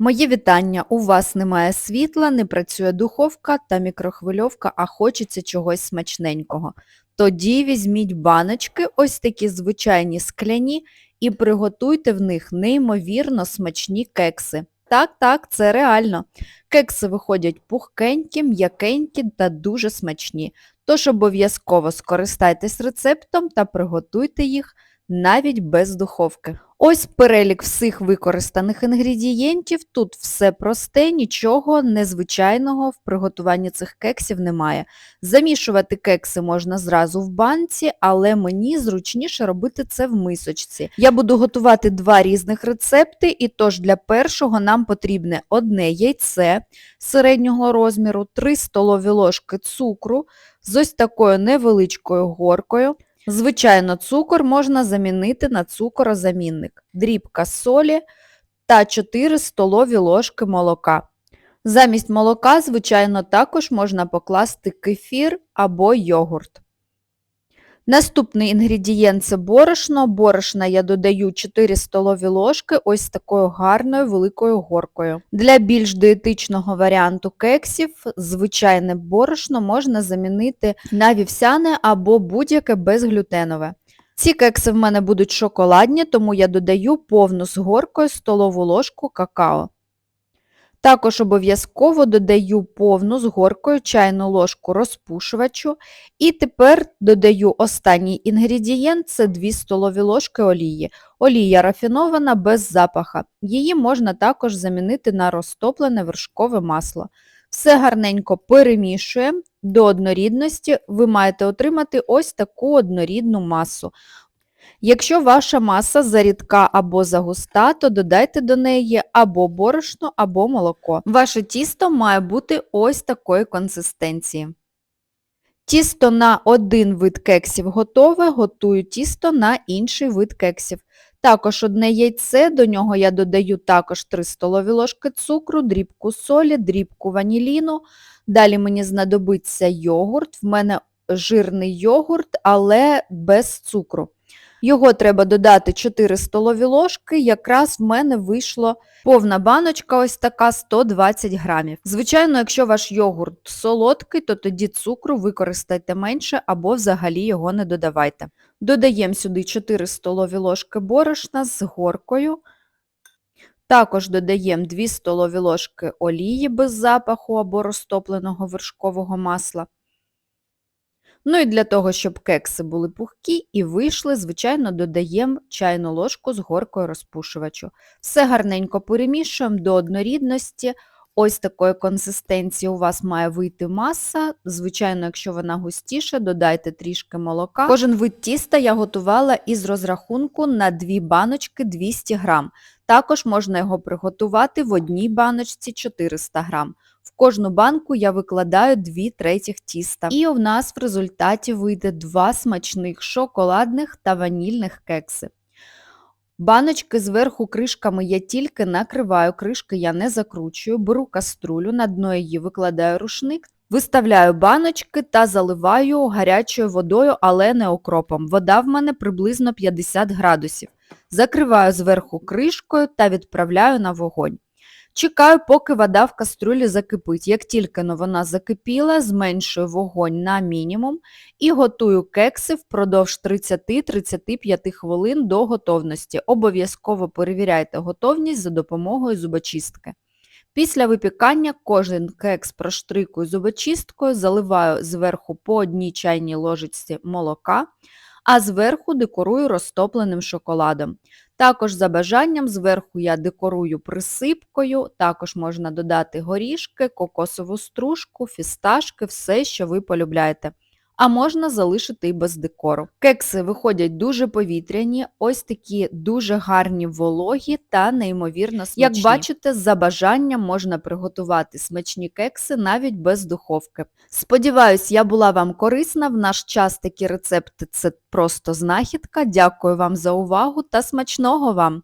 Моє вітання. У вас немає світла, не працює духовка та мікрохвильовка, а хочеться чогось смачненького. Тоді візьміть баночки, ось такі звичайні скляні, і приготуйте в них неймовірно смачні кекси. Так, так, це реально. Кекси виходять пухкенькі, м'якенькі та дуже смачні. Тож обов'язково скористайтесь рецептом та приготуйте їх навіть без духовки. Ось перелік всіх використаних інгредієнтів. Тут все просте, нічого незвичайного в приготуванні цих кексів немає. Замішувати кекси можна зразу в банці, але мені зручніше робити це в мисочці. Я буду готувати два різних рецепти, і тож для першого нам потрібне одне яйце середнього розміру, 3 столові ложки цукру з ось такою невеличкою горкою. Звичайно, цукор можна замінити на цукорозамінник, дрібка солі та 4 столові ложки молока. Замість молока, звичайно, також можна покласти кефір або йогурт. Наступний інгредієнт це борошно. Борошна я додаю 4 столові ложки ось такою гарною великою горкою. Для більш диетичного варіанту кексів звичайне борошно можна замінити на вівсяне або будь-яке безглютенове. Ці кекси в мене будуть шоколадні, тому я додаю повну з горкою столову ложку какао. Також обов'язково додаю повну з горкою чайну ложку розпушувачу. І тепер додаю останній інгредієнт це 2 столові ложки олії. Олія рафінована без запаха. Її можна також замінити на розтоплене вершкове масло. Все гарненько перемішуємо до однорідності, ви маєте отримати ось таку однорідну масу. Якщо ваша маса зарідка або загуста, то додайте до неї або борошно, або молоко. Ваше тісто має бути ось такої консистенції. Тісто на один вид кексів готове, готую тісто на інший вид кексів. Також одне яйце, до нього я додаю також 3 столові ложки цукру, дрібку солі, дрібку ваніліну. Далі мені знадобиться йогурт. В мене жирний йогурт, але без цукру. Його треба додати 4 столові ложки, якраз в мене вийшло повна баночка, ось така 120 грамів. Звичайно, якщо ваш йогурт солодкий, то тоді цукру використайте менше або взагалі його не додавайте. Додаємо сюди 4 столові ложки борошна з горкою. Також додаємо 2 столові ложки олії без запаху або розтопленого вершкового масла. Ну і для того, щоб кекси були пухкі і вийшли, звичайно, додаємо чайну ложку з горкою розпушувачу. Все гарненько перемішуємо до однорідності. Ось такої консистенції у вас має вийти маса. Звичайно, якщо вона густіша, додайте трішки молока. Кожен вид тіста я готувала із розрахунку на 2 баночки 200 грам. Також можна його приготувати в одній баночці 400 грам. В кожну банку я викладаю 2 третіх тіста. І у нас в результаті вийде два смачних шоколадних та ванільних кекси. Баночки зверху кришками я тільки накриваю, кришки я не закручую, беру каструлю, на дно її викладаю рушник, виставляю баночки та заливаю гарячою водою, але не окропом. Вода в мене приблизно 50 градусів. Закриваю зверху кришкою та відправляю на вогонь. Чекаю, поки вода в каструлі закипить. Як тільки вона закипіла, зменшую вогонь на мінімум і готую кекси впродовж 30-35 хвилин до готовності. Обов'язково перевіряйте готовність за допомогою зубочистки. Після випікання кожен кекс проштрикую зубочисткою, заливаю зверху по одній чайній ложечці молока, а зверху декорую розтопленим шоколадом. Також за бажанням зверху я декорую присипкою, також можна додати горішки, кокосову стружку, фісташки, все, що ви полюбляєте. А можна залишити і без декору. Кекси виходять дуже повітряні, ось такі дуже гарні вологі та неймовірно смачні. Як бачите, за бажанням можна приготувати смачні кекси навіть без духовки. Сподіваюсь, я була вам корисна. В наш час такі рецепти це просто знахідка. Дякую вам за увагу та смачного вам!